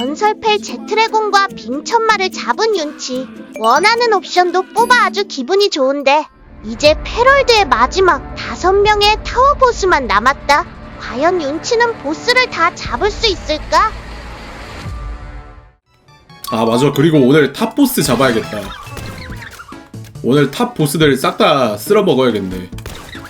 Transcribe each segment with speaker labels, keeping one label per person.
Speaker 1: 전설펠 제트레곤과 빙천마를 잡은 윤치. 원하는 옵션도 뽑아 아주 기분이 좋은데 이제 패럴드의 마지막 다섯 명의 타워 보스만 남았다. 과연 윤치는 보스를 다 잡을 수 있을까?
Speaker 2: 아 맞아 그리고 오늘 탑 보스 잡아야겠다 오늘 탑 보스들 싹 다 쓸어 먹어야겠네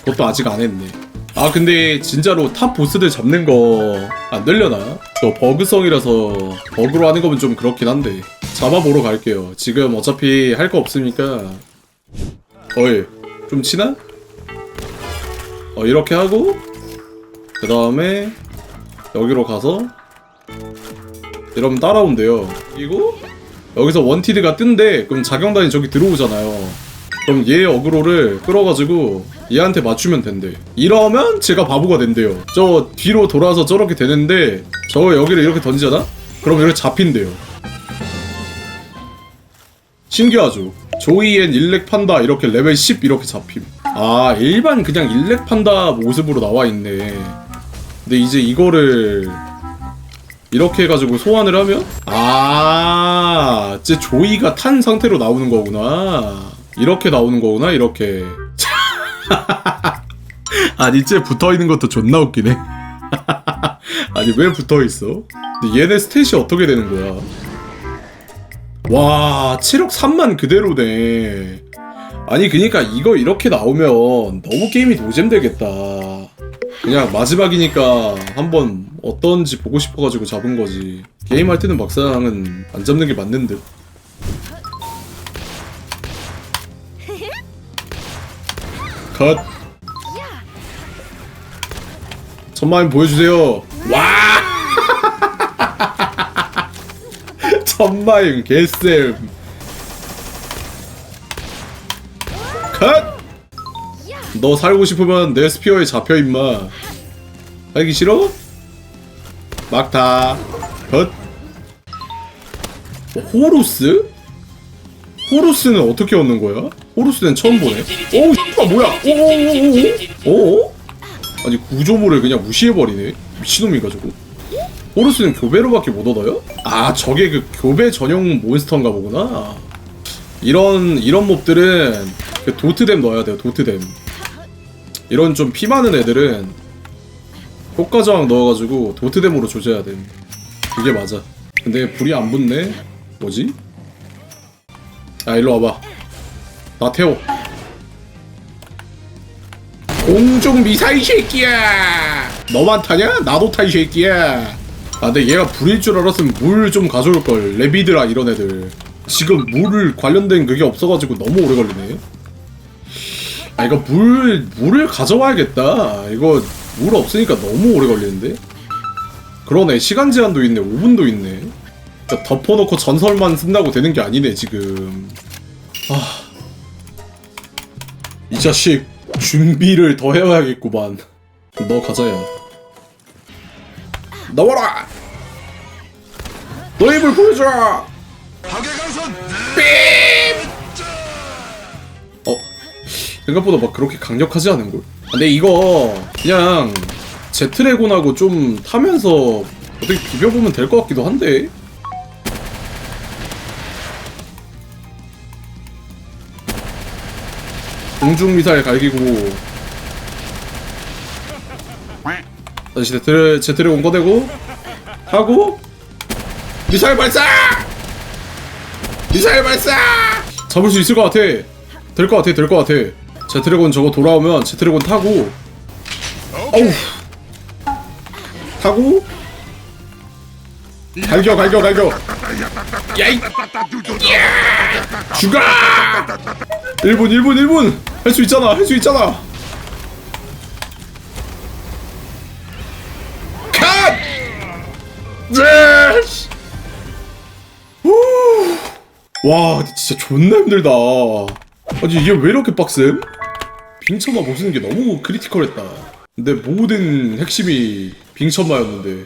Speaker 2: 그것도 아직 안 했네 아 근데 진짜로 탑 보스들 잡는 거 안 들려나? 저 버그성이라서 버그로 하는 거면 좀 그렇긴 한데 잡아보러 갈게요 지금 어차피 할 거 없으니까 어이 좀 치나? 어 이렇게 하고 그 다음에 여기로 가서 이러면 따라온대요. 그리고 여기서 원티드가 뜬대. 그럼 자경단이 저기 들어오잖아요. 그럼 얘 어그로를 끌어가지고 얘한테 맞추면 된대. 이러면 제가 바보가 된대요. 저 뒤로 돌아서 저렇게 되는데 저 여기를 이렇게 던지잖아? 그럼 이렇게 잡힌대요. 신기하죠? 조이엔 일렉 판다 이렇게 레벨 10 이렇게 잡힘. 아 일반 그냥 일렉 판다 모습으로 나와 있네. 근데 이제 이거를 이렇게 해가지고 소환을 하면 아, 쟤 조이가 탄 상태로 나오는 거구나. 이렇게 나오는 거구나. 이렇게. 아니, 쟤 붙어 있는 것도 존나 웃기네. 아니, 왜 붙어 있어? 근데 얘네 스탯이 어떻게 되는 거야? 와, 7억 3만 그대로네. 아니, 그니까 이거 이렇게 나오면 너무 게임이 노잼 되겠다. 그냥 마지막이니까 한번 어떤지 보고 싶어가지고 잡은 거지. 게임할 때는 막상은 안 잡는 게 맞는 듯. 컷. 천만원 보여주세요. 와! 천마임 개쌤. 컷! 너 살고 싶으면 내 스피어에 잡혀 임마. 살기 싫어? 막타. 컷. 어, 호루스? 호루스는 어떻게 얻는 거야? 호루스는 처음 보네. 오우 아 뭐야? 오 오 오오? 어? 아니 구조물을 그냥 무시해버리네. 미친놈인가 저거? 호루스는 교배로밖에 못 얻어요? 아 저게 그 교배 전용 몬스터인가 보구나. 이런 이런 몹들은 그 도트댐 넣어야 돼요. 도트댐. 이런 좀 피 많은 애들은 효과 저항 넣어가지고 도트댐으로 조져야 돼. 그게 맞아. 근데 불이 안 붙네. 뭐지? 아 일로 와봐. 나 태워. 공중 미사일 새끼야. 너만 타냐? 나도 타이 새끼야. 아 근데 얘가 불일 줄 알았으면 물 좀 가져올 걸. 레비드라 이런 애들. 지금 물 관련된 그게 없어가지고 너무 오래 걸리네. 아 이거 물 물을 가져와야겠다. 이거 물 없으니까 너무 오래 걸리는데. 그러네 시간 제한도 있네 5분도 있네. 덮어놓고 전설만 쓴다고 되는 게 아니네 지금. 아. 이 자식 준비를 더 해와야겠구만. 너 가자야. 나와라. 너의 힘을 보여줘. 어 생각보다 막 그렇게 강력하지 않은 걸. 근데 이거 그냥 제트레곤하고 좀 타면서 어떻게 비벼보면 될 것 같기도 한데. 공중 미사일 갈기고 다시 제트레 제트레곤 꺼내고 하고 미사일 발사! 미사일 발사! 잡을 수 있을 것 같아. 될 것 같아, 될 것 같아. 제트레곤 저거 돌아오면 제트레곤 타고. 어우. 타고. 갈겨, 갈겨, 갈겨. 야이. 야! 죽어! 1분, 1분, 1분! 할 수 있잖아, 할 수 있잖아! 컷! 네! 후! 와 진짜 존나 힘들다 아니 이게 왜 이렇게 빡셈? 빙처마 벗는 게 너무 크리티컬했다 근데 모든 핵심이 빙처마였는데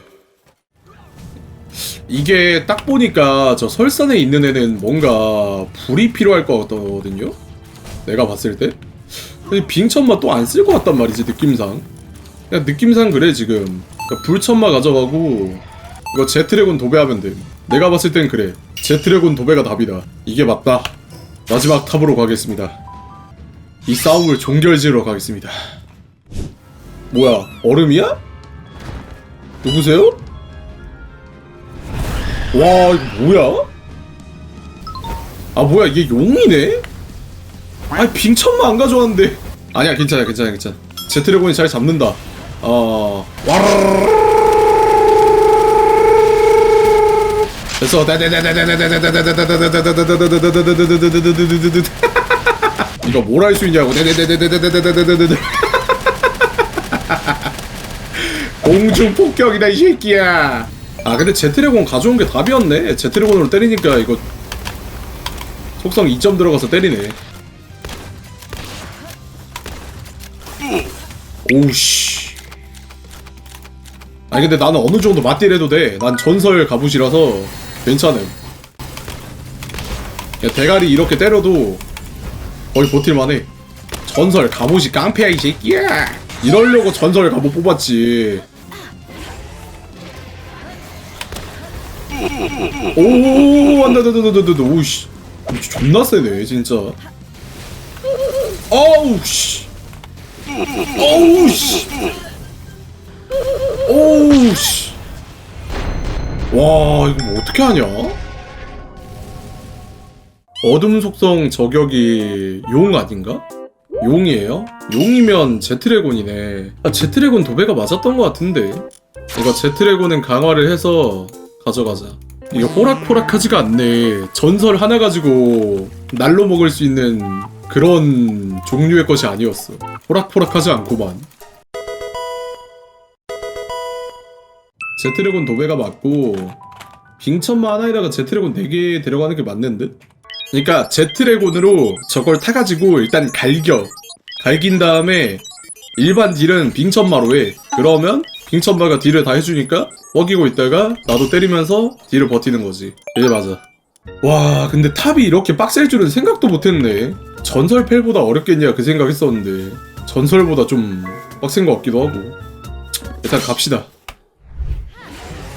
Speaker 2: 이게 딱 보니까 저 설산에 있는 애는 뭔가 불이 필요할 것 같거든요? 내가 봤을 때? 빙천마 또 안 쓸 것 같단 말이지 느낌상. 그냥 느낌상 그래 지금. 그러니까 불천마 가져가고 이거 제트레곤 도배하면 돼. 내가 봤을 땐 그래. 제트레곤 도배가 답이다. 이게 맞다. 마지막 탑으로 가겠습니다. 이 싸움을 종결지으러 가겠습니다. 뭐야 얼음이야? 누구세요? 와 이거 뭐야? 아 뭐야 이게 용이네? 아니 빙천만 안 가져왔는데 아니야 괜찮아 괜찮아 괜찮아 제트레곤이 잘 잡는다 어 그래서 이거 뭘 할 수 있냐고 공중 폭격이다 이 새끼야 아 근데 제트레곤 가져온 게 답이었네 제트레곤으로 때리니까 이거 속성 2점 들어가서 때리네 오우씨 아니 근데 나는 어느 정도 맞딜해도 돼. 난 전설 갑옷이라서 괜찮음. 야, 대가리 이렇게 때려도 거의 버틸만해. 전설 갑옷이 깡패야 이 새끼야. 이러려고 전설 갑옷 뽑았지. 오, 안돼, 안돼, 안돼, 안돼, 오씨, 존나 세네, 진짜. 어우 씨, 어우 씨. 오우 씨. 와 이거 뭐 어떻게 하냐? 어둠 속성 저격이 용 아닌가? 용이에요? 용이면 제트레곤이네. 아 제트레곤 도배가 맞았던 것 같은데. 이거 제트레곤은 강화를 해서 가져가자. 이게 호락호락하지가 않네. 전설 하나 가지고 날로 먹을 수 있는 그런 종류의 것이 아니었어. 호락호락하지 않구만. 제트레곤 도배가 맞고 빙천마 하나에다가 제트레곤 4개 데려가는 게 맞는 듯? 그러니까 제트레곤으로 저걸 타가지고 일단 갈겨 갈긴 다음에 일반 딜은 빙천마로 해 그러면 빙천마가 딜을 다 해주니까 먹이고 있다가 나도 때리면서 딜을 버티는 거지. 이게 맞아. 와 근데 탑이 이렇게 빡셀 줄은 생각도 못했네. 전설 펠보다 어렵겠냐 그 생각했었는데. 전설보다 좀 빡센 것 같기도 하고. 일단 갑시다.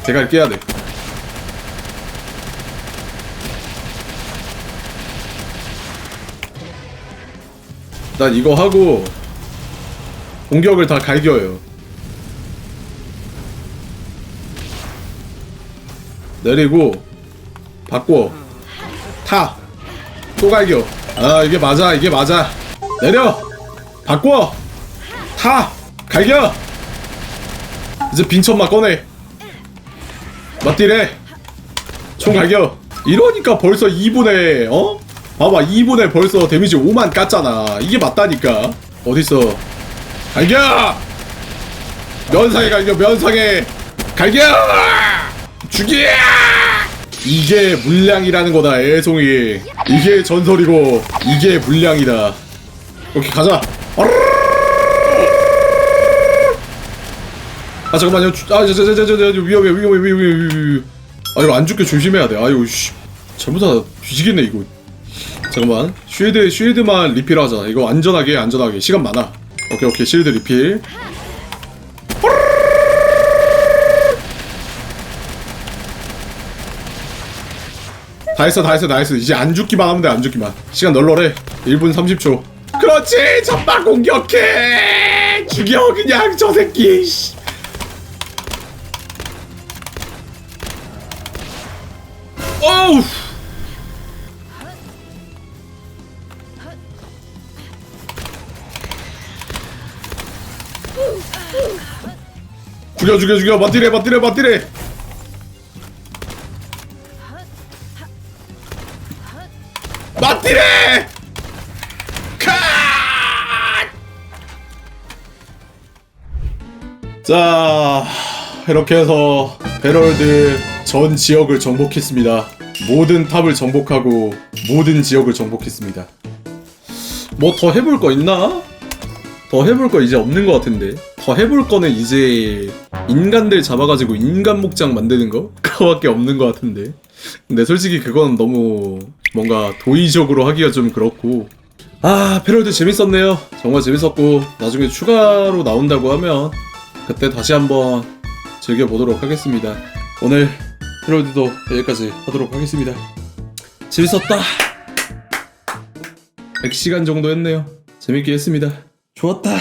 Speaker 2: 대가리 깨야 돼. 난 이거 하고 공격을 다 갈겨요. 내리고 바꿔 타. 또 갈겨. 아 이게 맞아 이게 맞아. 내려. 바꿔. 타. 갈겨. 이제 빈천마 꺼내. 맞디래 총 갈겨 이러니까 벌써 2분에 어? 봐봐 2분에 벌써 데미지 5만 깠잖아 이게 맞다니까 어딨어 갈겨 면상에 갈겨 면상에 갈겨 죽여 이게 물량이라는 거다 애송이 이게 전설이고 이게 물량이다 오케이 가자 아 잠깐만요. 주- 아, 저, 저, 저, 저, 저, 저, 위험해, 위험해, 위험해, 위험해. 아 이거 안 죽게 조심해야 돼. 아유 씨, 잘못하다 뒤지겠네 이거. 잠깐만, 쉴드, 쉴드만 리필하자. 이거 안전하게, 안전하게. 시간 많아. 오케이, 오케이, 쉴드 리필. 다 했어, 다 했어, 다 했어. 이제 안 죽기만 하면 돼, 안 죽기만. 시간 널널해. 1분 30초. 그렇지, 전방 공격해. 죽여 그냥 저 새끼. 씨. 어우! 죽여 죽여 죽여 맞디래 맞디래 맞디래 카! 자 이렇게 해서 베럴드 전 지역을 정복했습니다. 모든 탑을 정복하고 모든 지역을 정복했습니다. 뭐 더 해볼 거 있나? 더 해볼 거 이제 없는 것 같은데. 더 해볼 거는 이제 인간들 잡아가지고 인간 목장 만드는 거? 그거밖에 없는 것 같은데. 근데 솔직히 그건 너무 뭔가 도의적으로 하기가 좀 그렇고. 아, 패럴드 재밌었네요. 정말 재밌었고, 나중에 추가로 나온다고 하면 그때 다시 한번 즐겨보도록 하겠습니다. 오늘 패러디도 여기까지 하도록 하겠습니다. 재밌었다. 100시간 정도 했네요. 재밌게 했습니다. 좋았다.